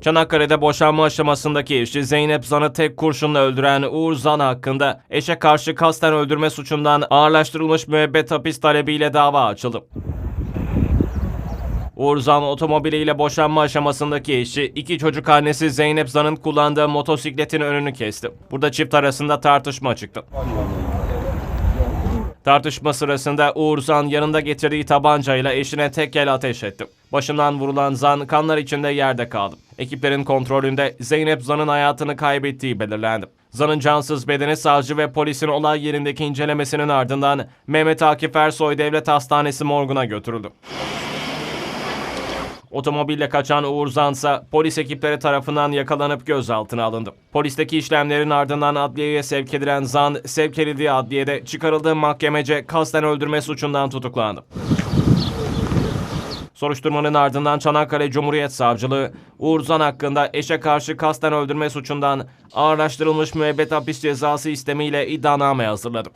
Çanakkale'de boşanma aşamasındaki eşi Zeynep Zan'ı tek kurşunla öldüren Uğur Zan hakkında eşe karşı kasten öldürme suçundan ağırlaştırılmış müebbet hapis talebiyle dava açıldı. Uğur Zan otomobiliyle boşanma aşamasındaki eşi, iki çocuk annesi Zeynep Zan'ın kullandığı motosikletin önünü kesti. Burada çift arasında tartışma çıktı. Tartışma sırasında Uğur Zan yanında getirdiği tabancayla eşine tek el ateş etti. Başından vurulan Zan kanlar içinde yerde kaldı. Ekiplerin kontrolünde Zeynep Zan'ın hayatını kaybettiği belirlendi. Zan'ın cansız bedeni savcı ve polisin olay yerindeki incelemesinin ardından Mehmet Akif Ersoy Devlet Hastanesi morguna götürüldü. Otomobille kaçan Uğur Zansa polis ekipleri tarafından yakalanıp gözaltına alındı. Polisteki işlemlerin ardından adliyeye sevk edilen Zan, sevk edildiği adliyede çıkarıldığı mahkemece kasten öldürme suçundan tutuklandı. Soruşturmanın ardından Çanakkale Cumhuriyet Savcılığı, Uğur Zan hakkında eşe karşı kasten öldürme suçundan ağırlaştırılmış müebbet hapis cezası istemiyle iddianame hazırladı.